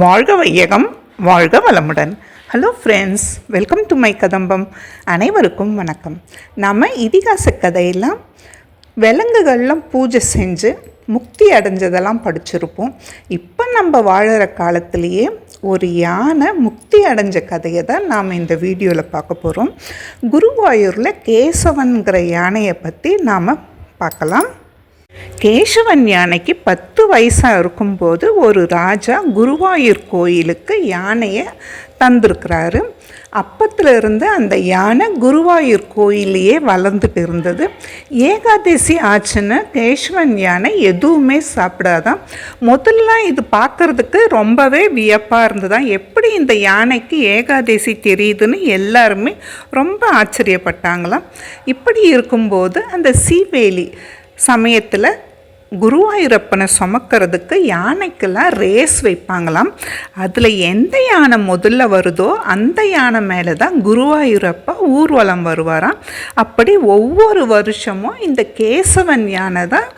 வாழ்க வையகம் வாழ்க வளமுடன். Hello friends welcome to my Kadambam அனைவருக்கும் வணக்கம். நம்ம இதிகாச கதையெல்லாம் விலங்குகள்லாம் பூஜை செஞ்சு முக்தி அடைஞ்சதெல்லாம் படிச்சிருப்போம். இப்போ நம்ம வாழற காலத்திலேயே ஒரு யானை முக்தி அடைஞ்ச கதையை தான் நாம் இந்த வீடியோவில் பார்க்க போகிறோம் குருவாயூரில் கேசவன்கிற யானையை பற்றி நாம் பார்க்கலாம். கேசவன் யானைக்கு பத்து வயசாக இருக்கும்போது ஒரு ராஜா குருவாயூர் கோயிலுக்கு யானையை தந்திருக்கிறாரு. அப்பத்திலிருந்து அந்த யானை குருவாயூர் கோயிலையே வளர்ந்துட்டு இருந்தது. ஏகாதசி ஆச்சுன்னு கேசவன் யானை எதுவுமே சாப்பிடாதான். முதல்ல இது பார்க்கறதுக்கு ரொம்பவே வியப்பாக இருந்ததான் எப்படி இந்த யானைக்கு ஏகாதசி தெரியுதுன்னு எல்லாருமே ரொம்ப ஆச்சரியப்பட்டாங்களாம். இப்படி இருக்கும்போது அந்த சீவேலி சமயத்தில் குருவாயூரப்பனை சுமக்கிறதுக்கு யானைக்கெல்லாம் ரேஸ் வைப்பாங்களாம்? அதில் எந்த யானை முதல்ல வருதோ அந்த யானை மேலே தான் குருவாயூரப்பா ஊர்வலம் வருவாராம். அப்படி ஒவ்வொரு வருஷமும் இந்த கேசவன் யானை தான்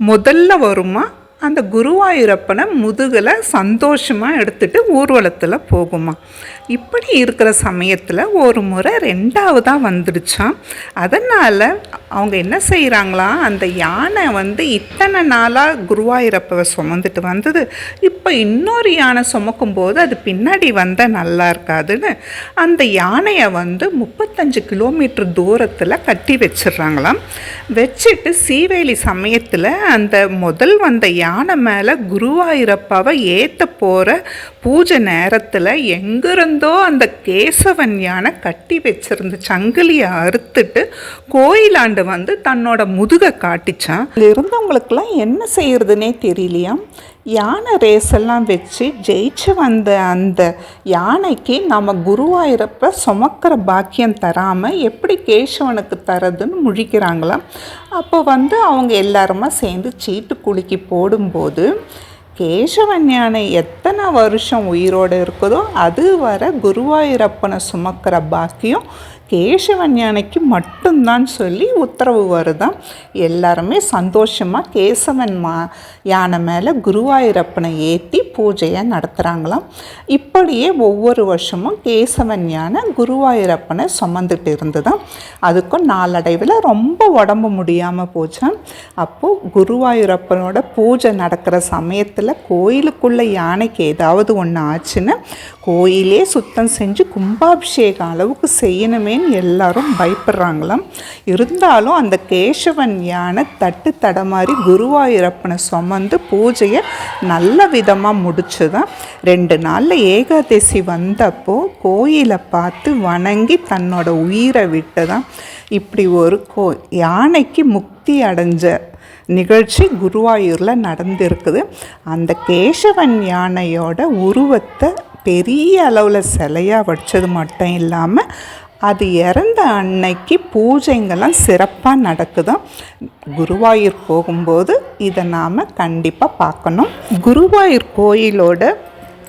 முதல்ல வருமா? அந்த குருவாயூரப்பனை முதுகில் சந்தோஷமாக எடுத்துகிட்டு ஊர்வலத்தில் போகுமா? இப்படி இருக்கிற சமயத்தில் ஒரு முறை ரெண்டாவதாக வந்துடுச்சான் அதனால் அவங்க என்ன செய்கிறாங்களா அந்த யானை வந்து இத்தனை நாளாக குருவாயிரப்பவை சுமந்துட்டு வந்தது. இப்போ இன்னொரு யானை சுமக்கும் போது அது பின்னாடி வந்தால் நல்லா இருக்காதுன்னு அந்த யானையை வந்து முப்பத்தஞ்சு கிலோமீட்டர் தூரத்தில் கட்டி வச்சிடுறாங்களாம் வச்சுட்டு சீவேலி சமயத்தில் அந்த முதல் வந்த யானை மேலே குருவாயிரப்பாவை ஏற்ற போகிற பூஜை நேரத்தில் எங்கிருந்தோ அந்த கேசவன் யானை கட்டி வச்சிருந்த சங்கிலியை அறுத்துட்டு ஆண்டு வந்து தன்னோட முதுகை காட்டிச்சான். இருந்தவங்களுக்கெல்லாம் என்ன செய்யறதுனே தெரியலையாம் யானை ரேஸ் எல்லாம் வச்சு ஜெயிச்சு வந்த அந்த யானைக்கு நம்ம குருவாயிரப்ப சுமக்கிற பாக்கியம் தராமல் எப்படி கேசவனுக்கு தரதுன்னு முழிக்கிறாங்களாம். அப்போ வந்து அவங்க எல்லாருமா சேர்ந்து சீட்டு குலுக்கி போடும்போது கேசவன் யானை எத்தனை வருஷம் உயிரோடு இருக்குதோ அது வர குருவாயூரப்பனை சுமக்கிற பாக்கியம் கேசவன் யானைக்கு மட்டும்தான் சொல்லி உத்தரவு வருதான் எல்லாருமே சந்தோஷமாக கேசவன் மா யானை மேலே குருவாயூரப்பனை ஏற்றி பூஜையை நடத்துகிறாங்களாம் இப்படியே ஒவ்வொரு வருஷமும் கேசவன் யானை குருவாயூரப்பனை சுமந்துட்டு இருந்ததான். அதுக்கும் நாளடைவில் ரொம்ப உடம்பு முடியாமல் போச்சான் அப்போது குருவாயூரப்பனோட பூஜை நடக்கிற சமயத்தில் கோயிலுக்குள்ளே யானைக்கு ஏதாவது ஒன்று ஆச்சுன்னு கோயிலே சுத்தம் செஞ்சு கும்பாபிஷேகம் அளவுக்கு செய்யணுமே அப்படின்னு எல்லாரும் பயப்படுறாங்களாம். இருந்தாலும் அந்த கேசவன் யானை தட்டு தடமாறி குருவாயூரப்பனை சுமந்து பூஜையை நல்ல விதமாக முடிச்சுதான். ரெண்டு நாளில் ஏகாதசி வந்தப்போ கோயிலை பார்த்து வணங்கி தன்னோட உயிரை விட்டுதான். இப்படி ஒரு கோ யானைக்கு முக்தி அடைஞ்ச நிகழ்ச்சி குருவாயூரில் நடந்திருக்குது. அந்த கேசவன் யானையோட உருவத்தை பெரிய அளவில் சிலையாக வச்சது மட்டும் இல்லாமல் அது இறந்த அன்னைக்கு பூஜைங்கள்லாம் சிறப்பாக நடக்குதும் குருவாயூர் போகும்போது இதை நாம் கண்டிப்பாக பார்க்கணும். குருவாயூர் கோயிலோட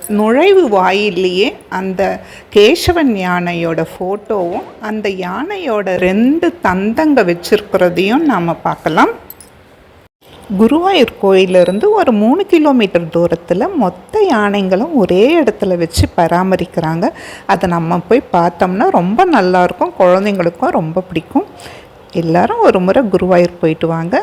நுழைவு வாயிலேயே அந்த கேசவன் யானையோட ஃபோட்டோவும் அந்த யானையோட ரெண்டு தந்தங்க வச்சுருக்கிறதையும் நாம் பார்க்கலாம். குருவாயூர் கோயிலிருந்து ஒரு மூணு கிலோமீட்டர் தூரத்தில் மொத்த யானைங்களும் ஒரே இடத்துல வச்சு பராமரிக்கிறாங்க. அதை நம்ம போய் பார்த்தோம்னா ரொம்ப நல்லாயிருக்கும் குழந்தைங்களுக்கும் ரொம்ப பிடிக்கும். எல்லாரும் ஒரு முறை குருவாயூர் போயிட்டு வாங்க.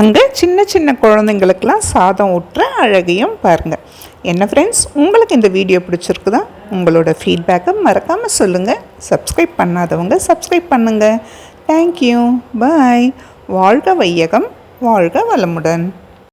அங்கே சின்ன சின்ன குழந்தைங்களுக்கெல்லாம் சாதம் ஊட்டுற அழகையும் பாருங்கள் என்ன ஃப்ரெண்ட்ஸ் உங்களுக்கு இந்த வீடியோ பிடிச்சிருக்குதா? உங்களோட ஃபீட்பேக்கை மறக்காமல் சொல்லுங்கள் சப்ஸ்கிரைப் பண்ணாதவங்க சப்ஸ்கிரைப் பண்ணுங்கள் தேங்க்யூ பாய் வாழ்க வையகம். வாழ்க வளமுடன்.